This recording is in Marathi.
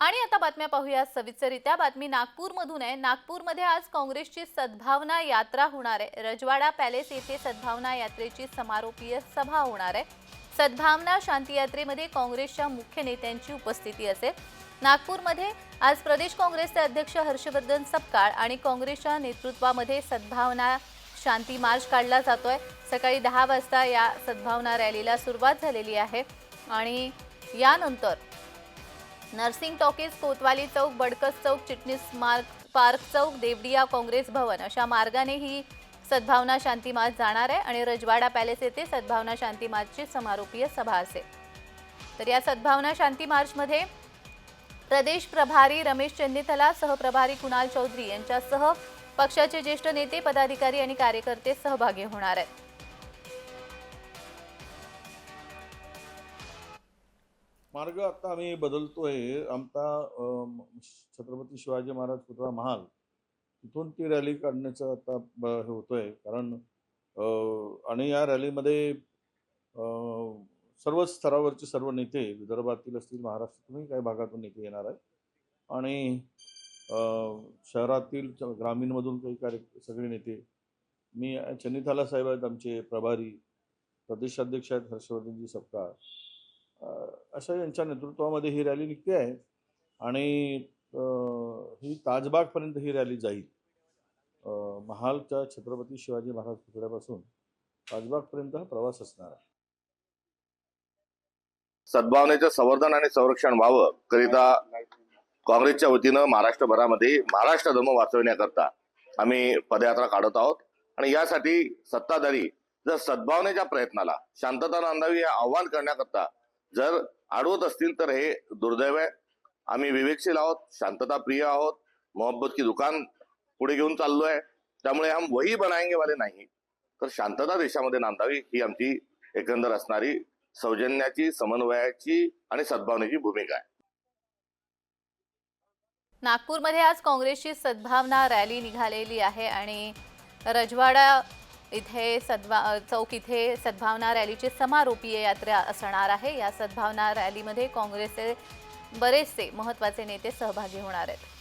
आणि आता बातम्या पाहूया. सविस्तरित्या बातमी नागपूरमधून आहे. नागपूरमध्ये आज काँग्रेसची सद्भावना यात्रा होणार आहे. रजवाडा पॅलेस येथे सद्भावना यात्रेची समारोपीय सभा होणार आहे. सद्भावना शांती यात्रेमध्ये काँग्रेसच्या मुख्य नेत्यांची उपस्थिती असेल. नागपूरमध्ये आज प्रदेश काँग्रेसचे अध्यक्ष हर्षवर्धन सपकाळ आणि काँग्रेसच्या नेतृत्वामध्ये सद्भावना शांती मार्च काढला जातोय. सकाळी दहा वाजता या सद्भावना रॅलीला सुरुवात झालेली आहे. आणि यानंतर नर्सिंग टॉकीज कोतवाली चौक बडकस चौक चिटणीस मार्ग पार्क चौक देवडिया काँग्रेस भवन अशा मार्गाने ही सद्भावना शांती मार्च जाणार आहे आणि रजवाडा पॅलेस येथे सद्भावना शांती मार्चची समारोपीय सभा असेल. तर या सद्भावना शांती मार्चमध्ये प्रदेश प्रभारी रमेश चेन्नीथला सहप्रभारी कुणाल चौधरी यांच्यासह पक्षाचे ज्येष्ठ नेते पदाधिकारी आणि कार्यकर्ते सहभागी होणार आहेत. मार्ग आता आम्ही बदलतोय. आमचा छत्रपती शिवाजी महाराज पुतळा महाल तिथून ती रॅली काढण्याचं आता ब- हे होतोय. कारण आणि या रॅलीमध्ये सर्वच स्तरावरचे सर्व नेते विदर्भातील असतील महाराष्ट्रातूनही काही भागातून नेते येणार आहेत. आणि शहरातील च- ग्रामीणमधून काही कार्य सगळे नेते. मी चन्नीथाला साहेब आहेत आमचे प्रभारी प्रदेशाध्यक्ष आहेत हर्षवर्धनजी सपकाळ अशा यांच्या नेतृत्वामध्ये ही रॅली निघते आहे आणि ही ताजबागपर्यंत ही रॅली जाईल. महालच्या छत्रपती शिवाजी महाराज पुतळ्यापासून ताजबागपर्यंत हा प्रवास असणार आहे. सद्भावनेचं संवर्धन आणि संरक्षण व्हावं करिता काँग्रेसच्या वतीनं महाराष्ट्रभरामध्ये महाराष्ट्र धर्म वाचवण्याकरता आम्ही पदयात्रा काढत आहोत. आणि यासाठी सत्ताधारी जर सद्भावनेच्या प्रयत्नाला शांतता नांदावी हे आव्हान करण्याकरता जर अडवत असतील तर हे दुर्दैव आहे. आम्ही विवेकशील आहोत शांतता प्रिय आहोत मोहब्बत की दुकान पुढे घेऊन चाललोय. त्यामुळे हम वही बनाएंगे वाले नाही. तर शांतता देशामध्ये नांदावी ही आमची एकंदर असणारी सौजन्याची समन्वयाची आणि सद्भावनेची भूमिका आहे. नागपूरमध्ये आज काँग्रेसची सद्भावना रॅली निघालेली आहे आणि रजवाडा इथे सद्भा चौक इथे सद्भावना रॅलीची समारोपीय यात्रा असणार आहे. या सद्भावना रॅलीमध्ये काँग्रेसचे बरेचसे महत्त्वाचे नेते सहभागी होणार आहेत.